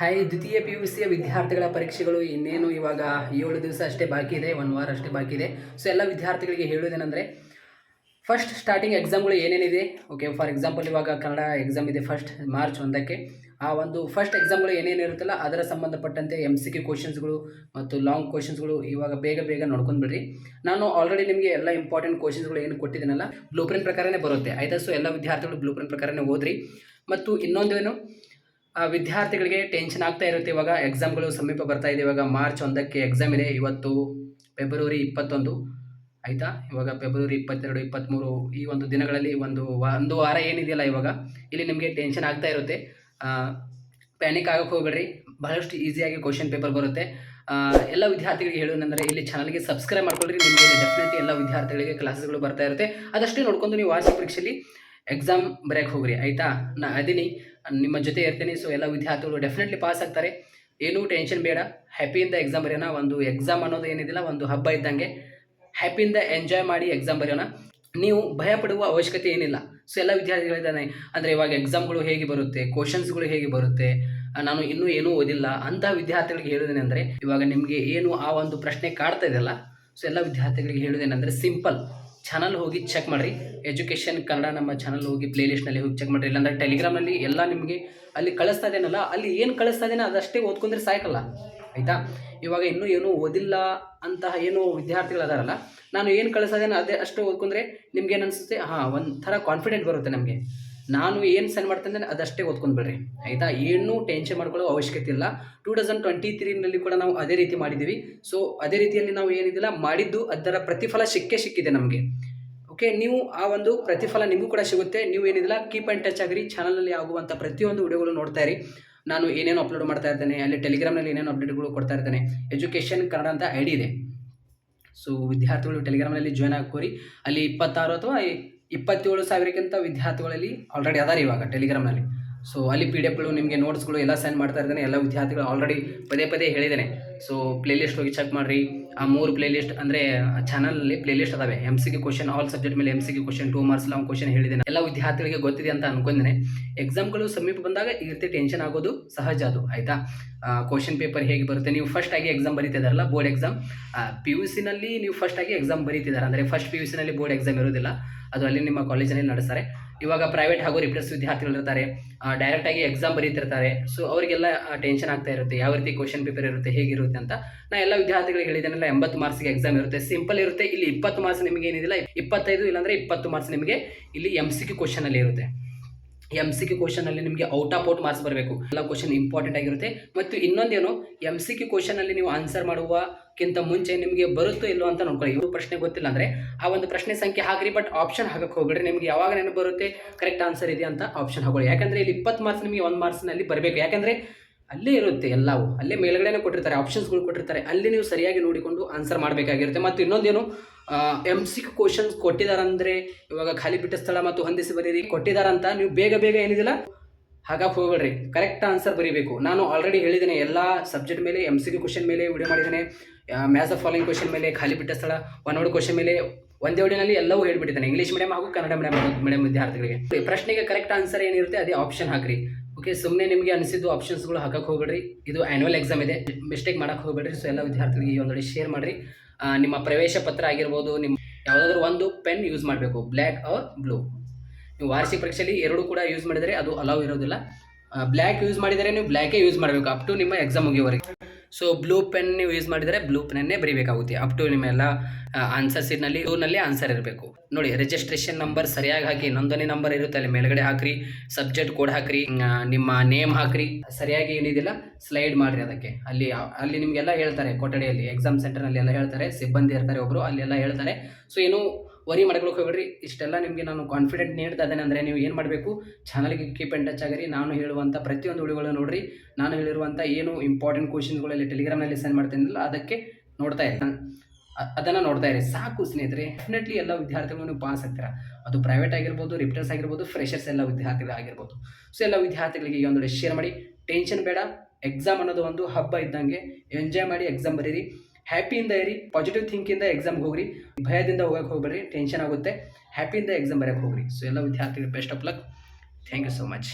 Hi, ದ್ವಿತೀಯ P U ಸಿಯ ವಿದ್ಯಾರ್ಥಿಗಳ ಪರೀಕ್ಷೆಗಳು ಇನ್ನೇನು? ಇವಾಗ ಏಳು ದಿವಸ ಅಷ್ಟೇ ಬಾಕಿ ಇದೆ, ಒಂದು ವಾರ ಅಷ್ಟೇ ಬಾಕಿ ಇದೆ. ಸೊ ಎಲ್ಲ ವಿದ್ಯಾರ್ಥಿಗಳಿಗೆ ಹೇಳೋದೇನೆಂದರೆ ಫಸ್ಟ್ ಸ್ಟಾರ್ಟಿಂಗ್ ಎಕ್ಸಾಮ್ಗಳು ಏನೇನಿದೆ? ಓಕೆ ಫಾರ್ ಎಕ್ಸಾಂಪಲ್ ಇವಾಗ ಕನ್ನಡ ಎಕ್ಸಾಮ್ ಇದೆ ಫಸ್ಟ್ ಮಾರ್ಚ್ ಒಂದಕ್ಕೆ. ಆ ಒಂದು ಫಸ್ಟ್ ಎಕ್ಸಾಮ್ಗಳು ಏನೇನು ಇರುತ್ತಲ್ಲ, ಅದರ ಸಂಬಂಧಪಟ್ಟಂತೆ ಎಂ ಸಿ ಕೆ ಕ್ವಶನ್ಸ್ಗಳು ಮತ್ತು ಲಾಂಗ್ ಕ್ವಶನ್ಸ್ಗಳು ಇವಾಗ ಬೇಗ ಬೇಗ ನೋಡ್ಕೊಂಡು ಬಿಡ್ರಿ. ನಾನು ಆಲ್ರೆಡಿ ನಿಮಗೆ ಎಲ್ಲ ಇಂಪಾರ್ಟೆಂಟ್ ಕ್ವಶನ್ಸ್ಗಳು ಏನು ಕೊಟ್ಟಿದ್ದೀನಲ್ಲ ಬ್ಲೂ ಪ್ರಿಂಟ್ ಪ್ರಕಾರನೇ ಬರುತ್ತೆ. ಆಯ್ತಾ? ಸೊ ಎಲ್ಲ ವಿದ್ಯಾರ್ಥಿಗಳು ಬ್ಲೂ ಪ್ರಿಂಟ್ ಪ್ರಕಾರನೇ ಓದ್ರಿ. ಮತ್ತು ಇನ್ನೊಂದೇನು? ವಿದ್ಯಾರ್ಥಿಗಳಿಗೆ ಟೆನ್ಷನ್ ಆಗ್ತಾ ಇರುತ್ತೆ ಇವಾಗ. ಎಕ್ಸಾಮ್ಗಳು ಸಮೀಪ ಬರ್ತಾ ಇದೆ. ಇವಾಗ ಮಾರ್ಚ್ ಒಂದಕ್ಕೆ ಎಕ್ಸಾಮ್ ಇದೆ. ಇವತ್ತು ಫೆಬ್ರವರಿ ಇಪ್ಪತ್ತೊಂದು. ಆಯಿತಾ? ಇವಾಗ ಫೆಬ್ರವರಿ ಇಪ್ಪತ್ತೆರಡು ಇಪ್ಪತ್ತ್ಮೂರು ಈ ಒಂದು ದಿನಗಳಲ್ಲಿ ಒಂದು ಒಂದು ವಾರ ಏನಿದೆಯಲ್ಲ ಇವಾಗ, ಇಲ್ಲಿ ನಿಮಗೆ ಟೆನ್ಷನ್ ಆಗ್ತಾ ಇರುತ್ತೆ. ಪ್ಯಾನಿಕ್ ಆಗೋಕ್ಕೆ ಹೋಗ್ಬೇಡ್ರಿ. ಬಹಳಷ್ಟು ಈಸಿಯಾಗಿ ಕ್ವಶನ್ ಪೇಪರ್ ಬರುತ್ತೆ. ಎಲ್ಲ ವಿದ್ಯಾರ್ಥಿಗಳಿಗೆ ಹೇಳೋದಂದರೆ ಇಲ್ಲಿ ಚಾನಲ್ಗೆ ಸಬ್ಸ್ಕ್ರೈಬ್ ಮಾಡ್ಕೊಳ್ರಿ. ನಿಮಗೆ ಡೆಫಿನೆಟ್ಲಿ ಎಲ್ಲ ವಿದ್ಯಾರ್ಥಿಗಳಿಗೆ ಕ್ಲಾಸಸ್ಗಳು ಬರ್ತಾ ಇರುತ್ತೆ. ಅದಷ್ಟೇ ನೋಡ್ಕೊಂಡು ನೀವು ವಾರ್ಷಿಕ ಪರೀಕ್ಷೆಯಲ್ಲಿ ಎಕ್ಸಾಮ್ ಬ್ರೇಕ್ ಹೋಗ್ರಿ. ಆಯಿತಾ? ನಾ, ಅದೀನಿ. ನಿಮ್ಮ ಜೊತೆ ಇರ್ತೀನಿ ಸೊ ಎಲ್ಲ ವಿದ್ಯಾರ್ಥಿಗಳು ಡೆಫಿನೆಟ್ಲಿ ಪಾಸ್ ಆಗ್ತಾರೆ. ಏನೂ ಟೆನ್ಷನ್ ಬೇಡ. ಹ್ಯಾಪಿಯಿಂದ ಎಕ್ಸಾಮ್ ಬರೆಯೋಣ. ಒಂದು ಎಕ್ಸಾಮ್ ಅನ್ನೋದು ಏನಿದಿಲ್ಲ, ಒಂದು ಹಬ್ಬ ಇದ್ದಂಗೆ. ಹ್ಯಾಪಿಯಿಂದ ಎಂಜಾಯ್ ಮಾಡಿ ಎಕ್ಸಾಮ್ ಬರೆಯೋಣ. ನೀವು ಭಯ ಪಡುವ ಅವಶ್ಯಕತೆ ಏನಿಲ್ಲ. ಸೊ ಎಲ್ಲ ವಿದ್ಯಾರ್ಥಿಗಳಿದ್ದಾನೆ ಅಂದರೆ ಇವಾಗ ಎಕ್ಸಾಮ್ಗಳು ಹೇಗೆ ಬರುತ್ತೆ ಕ್ವಶನ್ಸ್ಗಳು ಹೇಗೆ ಬರುತ್ತೆ ನಾನು ಇನ್ನೂ ಏನೂ ಓದಿಲ್ಲ ಅಂಥ ವಿದ್ಯಾರ್ಥಿಗಳಿಗೆ ಹೇಳೋದೇನೆಂದರೆ ಇವಾಗ ನಿಮಗೆ ಏನು ಆ ಒಂದು ಪ್ರಶ್ನೆ ಕಾಡ್ತಾ ಇದೆಯಲ್ಲ ಸೊ ಎಲ್ಲ ವಿದ್ಯಾರ್ಥಿಗಳಿಗೆ ಹೇಳೋದೇನೆಂದರೆ ಸಿಂಪಲ್ ಚಾನಲ್ ಹೋಗಿ ಚೆಕ್ ಮಾಡಿರಿ. ಎಜುಕೇಷನ್ ಕನ್ನಡ ನಮ್ಮ ಚಾನಲ್ ಹೋಗಿ ಪ್ಲೇ ಪ್ಲೇಲಿಸ್ಟ್ನಲ್ಲಿ ಹೋಗಿ ಚೆಕ್ ಮಾಡಿರಿ. ಇಲ್ಲಾಂದ್ರೆ ಟೆಲಿಗ್ರಾಮಲ್ಲಿ ಎಲ್ಲ ನಿಮಗೆ ಅಲ್ಲಿ ಕಳಿಸ್ತಾ ಇದೇನಲ್ಲ, ಅಲ್ಲಿ ಏನು ಕಳಿಸ್ತಾ ಇದ್ದೇನೆ ಅದಷ್ಟೇ ಓದ್ಕೊಂಡ್ರೆ ಸಾಕಲ್ಲ. ಆಯಿತಾ? ಇವಾಗ ಇನ್ನೂ ಏನೂ ಓದಿಲ್ಲ ಅಂತಹ ಏನು ವಿದ್ಯಾರ್ಥಿಗಳು ಅದಾರಲ್ಲ, ನಾನು ಏನು ಕಳಿಸ್ತಾ ಇದ್ದೇನೆ ಅದೇ ಅಷ್ಟು ಓದ್ಕೊಂಡ್ರೆ ನಿಮ್ಗೆ ಏನು ಅನಿಸುತ್ತೆ? ಹಾಂ, ಒಂಥರ ಕಾನ್ಫಿಡೆಂಟ್ ಬರುತ್ತೆ ನಮಗೆ. ನಾನು ಏನು ಸೆಂಡ್ ಮಾಡ್ತೇನೆ ಅದಷ್ಟೇ ಓದ್ಕೊಂಡು ಬಿಡ್ರಿ. ಆಯಿತಾ? ಏನೂ ಟೆನ್ಷನ್ ಮಾಡ್ಕೊಳ್ಳೋ ಅವಶ್ಯಕತೆ ಇಲ್ಲ. ಟೂ ತೌಸಂಡ್ ಟ್ವೆಂಟಿ ತ್ರೀನಲ್ಲಿ ಕೂಡ ನಾವು ಅದೇ ರೀತಿ ಮಾಡಿದ್ದೀವಿ. ಸೊ ಅದೇ ರೀತಿಯಲ್ಲಿ ನಾವು ಏನಿದಿಲ್ಲ, ಮಾಡಿದ್ದು ಅದರ ಪ್ರತಿಫಲ ಸಿಕ್ಕೇ ಸಿಕ್ಕಿದೆ ನಮಗೆ. ಓಕೆ ನೀವು ಆ ಒಂದು ಪ್ರತಿಫಲ ನಿಮಗೂ ಕೂಡ ಸಿಗುತ್ತೆ. ನೀವು ಏನಿದಿಲ್ಲ ಕೀಪ್ ಆ್ಯಂಡ್ ಟಚ್ ಆಗಿರಿ. ಚಾನಲಲ್ಲಿ ಆಗುವಂಥ ಪ್ರತಿಯೊಂದು ವಿಡಿಯೋಗಳು ನೋಡ್ತಾ ಇರಿ. ನಾನು ಏನೇನು ಅಪ್ಲೋಡ್ ಮಾಡ್ತಾ ಇರ್ತೇನೆ, ಅಲ್ಲಿ ಟೆಲಿಗ್ರಾಮ್ನಲ್ಲಿ ಏನೇನು ಅಪ್ಡೇಟ್ಗಳು ಕೊಡ್ತಾ ಇರ್ತೇನೆ. ಎಜುಕೇಷನ್ ಕನ್ನಡ ಅಂತ ಐಡಿ ಇದೆ. ಸೊ ವಿದ್ಯಾರ್ಥಿಗಳು ಟೆಲಿಗ್ರಾಮ್ನಲ್ಲಿ ಜಾಯ್ನ್ ಆಗೋರಿ ಅಲ್ಲಿ ಇಪ್ಪತ್ತಾರು ಅಥವಾ ಇಪ್ಪತ್ತೇಳು ಸಾವಿರಕ್ಕಿಂತ ವಿದ್ಯಾರ್ಥಿಗಳಲ್ಲಿ ಆಲ್ರೆಡಿ ಅದಾರ ಇವಾಗ ಟೆಲಿಗ್ರಾಮ್ನಲ್ಲಿ ಸೊ ಅಲ್ಲಿ ಪಿ ಡಿ ಎಫ್ಗಳು ನಿಮಗೆ ನೋಟ್ಸ್ಗಳು ಎಲ್ಲ ಸೆಂಡ್ ಮಾಡ್ತಾ ಇದ್ದೇನೆ ಎಲ್ಲ ವಿದ್ಯಾರ್ಥಿಗಳು ಆಲ್ರೆಡಿ ಪದೇ ಪದೇ ಹೇಳಿದ್ದೇನೆ. ಸೊ ಪ್ಲೇಲಿಸ್ಟ್ ಹೋಗಿ ಚೆಕ್ ಮಾಡಿರಿ. ಆ ಮೂರು ಪ್ಲೇಲಿಸ್ಟ್ ಅಂದರೆ ಚಾನಲಲ್ಲಿ ಪ್ಲೇಲಿಸ್ಟ್ ಅದಾವೆ. M C Q question all subject ಮೇಲೆ M C Q question two marks long question ಹೇಳಿದ್ದೇನೆ. ಎಲ್ಲ ವಿದ್ಯಾರ್ಥಿಗಳಿಗೆ ಗೊತ್ತಿದೆ ಅಂತ ಅನ್ಕೊಂಡಿದ್ದೇನೆ ಎಕ್ಸಾಮ್ಗಳು ಸಮೀಪ ಬಂದಾಗ ಈ ರೀತಿ ಟೆನ್ಷನ್ ಆಗೋದು ಸಹಜ ಅದು, ಆಯಿತಾ? ಕ್ವಶನ್ ಪೇಪರ್ ಹೇಗೆ ಬರುತ್ತೆ? ನೀವು ಫಸ್ಟ್ ಆಗಿ ಎಕ್ಸಾಮ್ ಬರೀತಿದಾರಲ್ಲ ಬೋರ್ಡ್ ಎಕ್ಸಾಮ್ ಪಿ ಯು ಸಿನಲ್ಲಿ ನೀವು ಫಸ್ಟ್ ಆಗಿ ಎಕ್ಸಾಮ್ ಬರೀತಿದ್ದಾರೆ ಅಂದರೆ ಫಸ್ಟ್ ಪಿ ಯು ಸಿನಲ್ಲಿ ಬೋರ್ಡ್ ಎಕ್ಸಾಮ್ ಇರೋದಿಲ್ಲ ಅದು ಅಲ್ಲಿ ನಿಮ್ಮ ಕಾಲೇಜಲ್ಲಿ ನಡೆಸ್ತಾರೆ. ಇವಾಗ ಪ್ರೈವೇಟ್ ಹಾಗೂ ರಿಪ್ರೆಸ್ ವಿದ್ಯಾರ್ಥಿಗಳಿರ್ತಾರೆ ಡೈರೆಕ್ಟಾಗಿ ಎಕ್ಸಾಮ್ ಬರೀತಿರ್ತಾರೆ. ಸೊ ಅವರಿಗೆಲ್ಲ ಟೆನ್ಷನ್ ಆಗ್ತಾ ಇರುತ್ತೆ. ಯಾವ ರೀತಿ ಕ್ವಶನ್ ಪೇಪರ್ ಇರುತ್ತೆ? ಹೇಗಿರುತ್ತೆ? ಅಂತ ನಾ ಎಲ್ಲ ವಿದ್ಯಾರ್ಥಿಗಳಿಗೆ ಹೇಳಿದ್ದೇನೆಲ್ಲ ಎಂಬತ್ತು ಮಾರ್ಕ್ಸ್ಗೆ ಎಕ್ಸಾಮ್ ಇರುತ್ತೆ ಸಿಂಪಲ್ ಇರುತ್ತೆ, ಇಲ್ಲಿ ಇಪ್ಪತ್ತು ಮಾರ್ಕ್ಸ್ ನಿಮಗೆ ಏನಿದಿಲ್ಲ, ಇಪ್ಪತ್ತೈದು ಇಲ್ಲಾಂದರೆ ಇಪ್ಪತ್ತು ಮಾರ್ಕ್ಸ್ ನಿಮಗೆ ಇಲ್ಲಿ ಎಂ ಸಿ ಕ್ಯೂ ಕ್ವಶನಲ್ಲಿ ಇರುತ್ತೆ. ಎಂ ಸಿ ಕ್ಯೂ ಕ್ವಶನಲ್ಲಿ ನಿಮಗೆ ಔಟ್ ಆಫ್ ಔಟ್ ಮಾರ್ಕ್ಸ್ ಬರಬೇಕು. ಎಲ್ಲ ಕ್ವಶನ್ ಇಂಪಾರ್ಟೆಂಟ್ ಆಗಿರುತ್ತೆ. ಮತ್ತು ಇನ್ನೊಂದೇನು ಎಂ ಸಿ ಕ್ಯೂ ಕ್ವಶನಲ್ಲಿ ನೀವು ಆನ್ಸರ್ ಮಾಡುವಕ್ಕಿಂತ ಮುಂಚೆ ನಿಮಗೆ ಬರುತ್ತೋ ಇಲ್ಲೋ ಅಂತ ನೋಡ್ಕೊಳ್ಳಿ. ಇವರು ಪ್ರಶ್ನೆ ಗೊತ್ತಿಲ್ಲ ಅಂದರೆ ಆ ಒಂದು ಪ್ರಶ್ನೆ ಸಂಖ್ಯೆ ಹಾಕ್ರಿ ಬಟ್ ಆಪ್ಷನ್ ಹಾಕಕ್ಕೆ ಹೋಗ್ಬೇಡ್ರಿ. ನಿಮಗೆ ಯಾವಾಗ ನೆನಪು ಬರುತ್ತೆ ಕರೆಕ್ಟ್ ಆನ್ಸರ್ ಇದೆ ಅಂತ ಆಪ್ಷನ್ ಹಾಕೊಳ್ಳಿ. ಯಾಕಂದರೆ ಇಲ್ಲಿ ಇಪ್ಪತ್ತು ಮಾರ್ಕ್ಸ್ ನಿಮಗೆ ಒಂದು ಮಾರ್ಕ್ಸ್ನಲ್ಲಿ ಬರಬೇಕು. ಯಾಕಂದರೆ ಅಲ್ಲೇ ಇರುತ್ತೆ ಎಲ್ಲವೂ. ಅಲ್ಲೇ ಮೇಲ್ಗಡೆನೇ ಕೊಟ್ಟಿರ್ತಾರೆ ಆಪ್ಷನ್ಸ್ಗಳು ಕೊಟ್ಟಿರ್ತಾರೆ. ಅಲ್ಲಿ ನೀವು ಸರಿಯಾಗಿ ನೋಡಿಕೊಂಡು ಆನ್ಸರ್ ಮಾಡಬೇಕಾಗಿರುತ್ತೆ. ಮತ್ತು ಇನ್ನೊಂದೇನು ಎಂ ಸಿ ಕ್ವಶನ್ಸ್ ಕೊಟ್ಟಿದ್ದಾರಂದರೆ ಇವಾಗ ಖಾಲಿ ಬಿಟ್ಟ ಸ್ಥಳ ಮತ್ತು ಹೊಂದಿಸಿ ಬರೀರಿ. ಕೊಟ್ಟಿದ್ದಾರಂತ ನೀವು ಬೇಗ ಬೇಗ ಏನಿದಿಲ್ಲ ಹಾಗಾಗಿ ಹೋಗ್ಬೇಡ್ರಿ. ಕರೆಕ್ಟ್ ಆನ್ಸರ್ ಬರೀಬೇಕು. ನಾನು ಆಲ್ರೆಡಿ ಹೇಳಿದ್ದೇನೆ, ಎಲ್ಲ ಸಬ್ಜೆಕ್ಟ್ ಮೇಲೆ ಎಂ ಸಿ ಕ್ವಶನ್ ಮೇಲೆ ವಿಡಿಯೋ ಮಾಡಿದ್ದೇನೆ. ಮ್ಯಾಥ್ಸ್ ಆಫ್ ಫಾಲೋಯಿಂಗ್ ಕ್ವಶನ್ ಮೇಲೆ, ಖಾಲಿ ಬಿಟ್ಟ ಸ್ಥಳ ಒನ್ ವರ್ಡ್ ಕ್ವಶನ್ ಮೇಲೆ, ಒಂದೇ ಒಡಿನಲ್ಲಿ ಎಲ್ಲವೂ ಹೇಳ್ಬಿಟ್ಟಿದ್ದೇನೆ. ಇಂಗ್ಲೀಷ್ ಮೀಡಿಯಂ ಹಾಗೂ ಕನ್ನಡ ಮೀಡಿಯಂ ಮೀಡಿಯಂ ವಿದ್ಯಾರ್ಥಿಗಳಿಗೆ. ಪ್ರಶ್ನೆಗೆ ಕರೆಕ್ಟ್ ಆನ್ಸರ್ ಏನಿರುತ್ತೆ, ಅದೇ ಆಪ್ಷನ್ ಹಾಕ್ರಿ. ಓಕೆ ಸುಮ್ಮನೆ ನಿಮಗೆ ಅನಿಸಿದ್ದು ಆಪ್ಷನ್ಸ್ಗಳು ಹಾಕಕ್ಕೆ ಹೋಗ್ಬೇಡ್ರಿ. ಇದು ಆ್ಯನ್ಯುವಲ್ ಎಕ್ಸಾಮ್ ಇದೆ. ಮಿಸ್ಟೇಕ್ ಮಾಡಕ್ಕೆ ಹೋಗ್ಬೇಡ್ರಿ. ಸೊ ಎಲ್ಲ ವಿದ್ಯಾರ್ಥಿಗಳಿಗೆ ಈ ಒಂದೊಳ್ಳೆ ಶೇರ್ ಮಾಡಿರಿ. ನಿಮ್ಮ ಪ್ರವೇಶ ಪತ್ರ ಆಗಿರ್ಬೋದು ನಿಮ್ಮ ಯಾವುದಾದ್ರೂ ಒಂದು ಪೆನ್ ಯೂಸ್ ಮಾಡಬೇಕು. ಬ್ಲ್ಯಾಕ್ ಆರ್ ಬ್ಲೂ ನೀವು ವಾರ್ಷಿಕ ಪರೀಕ್ಷೆಯಲ್ಲಿ ಎರಡು ಕೂಡ ಯೂಸ್ ಮಾಡಿದರೆ ಅದು ಅಲೌ ಇರೋದಿಲ್ಲ. ಬ್ಲ್ಯಾಕ್ ಯೂಸ್ ಮಾಡಿದರೆ ನೀವು ಬ್ಲ್ಯಾಕೇ ಯೂಸ್ ಮಾಡಬೇಕು. ಅಪ್ ಟು ನಿಮ್ಮ ಎಕ್ಸಾಮ್ ಮುಗಿಯೋವರೆಗೆ ಸೊ ಬ್ಲೂ ಪೆನ್ ನೀವು ಯೂಸ್ ಮಾಡಿದರೆ ಬ್ಲೂ ಪೆನ್ನೇ ಬರೀಬೇಕಾಗುತ್ತೆ. ಅಪ್ ಟು ನಿಮ್ಮೆಲ್ಲ ಆನ್ಸರ್ ಸೀಟ್ನಲ್ಲಿ ಟೂನಲ್ಲಿ ಆನ್ಸರ್ ಇರಬೇಕು. ನೋಡಿ ರಿಜಿಸ್ಟ್ರೇಷನ್ ನಂಬರ್ ಸರಿಯಾಗಿ ಹಾಕಿ ನೋಂದಣಿ ನಂಬರ್ ಇರುತ್ತೆ. ಅಲ್ಲಿ ಮೇಲ್ಗಡೆ ಹಾಕ್ರಿ ಸಬ್ಜೆಕ್ಟ್ ಕೋಡ್ ಹಾಕ್ರಿ ನಿಮ್ಮ ನೇಮ್ ಹಾಕ್ರಿ. ಸರಿಯಾಗಿ ಏನಿದಿಲ್ಲ ಸ್ಲೈಡ್ ಮಾಡಿರಿ ಅದಕ್ಕೆ. ಅಲ್ಲಿ ಅಲ್ಲಿ ನಿಮಗೆಲ್ಲ ಹೇಳ್ತಾರೆ, ಕೊಠಡಿಯಲ್ಲಿ ಎಕ್ಸಾಮ್ ಸೆಂಟರ್ನಲ್ಲಿ ಎಲ್ಲ ಹೇಳ್ತಾರೆ, ಸಿಬ್ಬಂದಿ ಇರ್ತಾರೆ ಒಬ್ಬರು ಅಲ್ಲೆಲ್ಲ ಹೇಳ್ತಾರೆ. ಸೊ ಏನು ವರಿ ಮಾಡ್ಕೊಳಕ್ಕೆ ಹೋಗ್ರಿ ಇಷ್ಟೆಲ್ಲ ನಿಮಗೆ ನಾನು ಕಾನ್ಫಿಡೆಂಟ್ ನೀಡ್ತಾ ಇದ್ದೇನೆ ಅಂದರೆ ನೀವು ಏನು ಮಾಡಬೇಕು? ಚಾನಲ್ಗೆ ಕೀಪ್ ಆ್ಯಂಡ್ ಟಚ್ ಆಗಿರಿ. ನಾನು ಹೇಳುವಂಥ ಪ್ರತಿಯೊಂದು ವಿಡಿಯೋಗಳು ನೋಡಿರಿ. ನಾನು ಹೇಳಿರುವಂಥ ಏನು ಇಂಪಾರ್ಟೆಂಟ್ ಕ್ವಶನ್ಗಳಲ್ಲಿ ಟೆಲಿಗ್ರಾಮ್ನಲ್ಲಿ ಸೆಂಡ್ ಮಾಡ್ತೇನಲ್ಲ ಅದಕ್ಕೆ ನೋಡ್ತಾ ಇರಿ. ಅದನ್ನು ನೋಡ್ತಾ ಇರಿ. ಸಾಕು ಸ್ನೇಹಿತರೆ ಡೆಫಿನೆಟ್ಲಿ ಎಲ್ಲ ವಿದ್ಯಾರ್ಥಿಗಳು ನೀವು ಪಾಸ್ ಆಗ್ತೀರಾ. ಅದು ಪ್ರೈವೇಟ್ ಆಗಿರ್ಬೋದು ರಿಪ್ಟರ್ಸ್ ಆಗಿರ್ಬೋದು ಫ್ರೆಷರ್ಸ್ ಎಲ್ಲ ವಿದ್ಯಾರ್ಥಿಗಳು ಆಗಿರ್ಬೋದು. ಸೊ ಎಲ್ಲ ವಿದ್ಯಾರ್ಥಿಗಳಿಗೆ ಈ ಒಂದು ಶೇರ್ ಮಾಡಿ. ಟೆನ್ಷನ್ ಬೇಡ. ಎಕ್ಸಾಮ್ ಅನ್ನೋದು ಒಂದು ಹಬ್ಬ ಇದ್ದಂಗೆ. ಎಂಜಾಯ್ ಮಾಡಿ ಎಕ್ಸಾಮ್ ಬರೀರಿ. ಹ್ಯಾಪಿಯಿಂದ ಇರಿ ಪಾಸಿಟಿವ್ ಥಿಂಕಿಂದ ಎಕ್ಸಾಮ್ಗೆ ಹೋಗ್ರಿ, ಭಯದಿಂದ ಹೋಗಕ್ಕೆ ಹೋಗ್ಬೇಡ್ರಿ ಟೆನ್ಷನ್ ಆಗುತ್ತೆ. ಹ್ಯಾಪಿಯಿಂದ ಎಕ್ಸಾಮ್ ಬರೆಯಕ್ಕೆ ಹೋಗ್ರಿ. ಸೊ ಎಲ್ಲ ವಿದ್ಯಾರ್ಥಿಗಳು best of luck thank you so much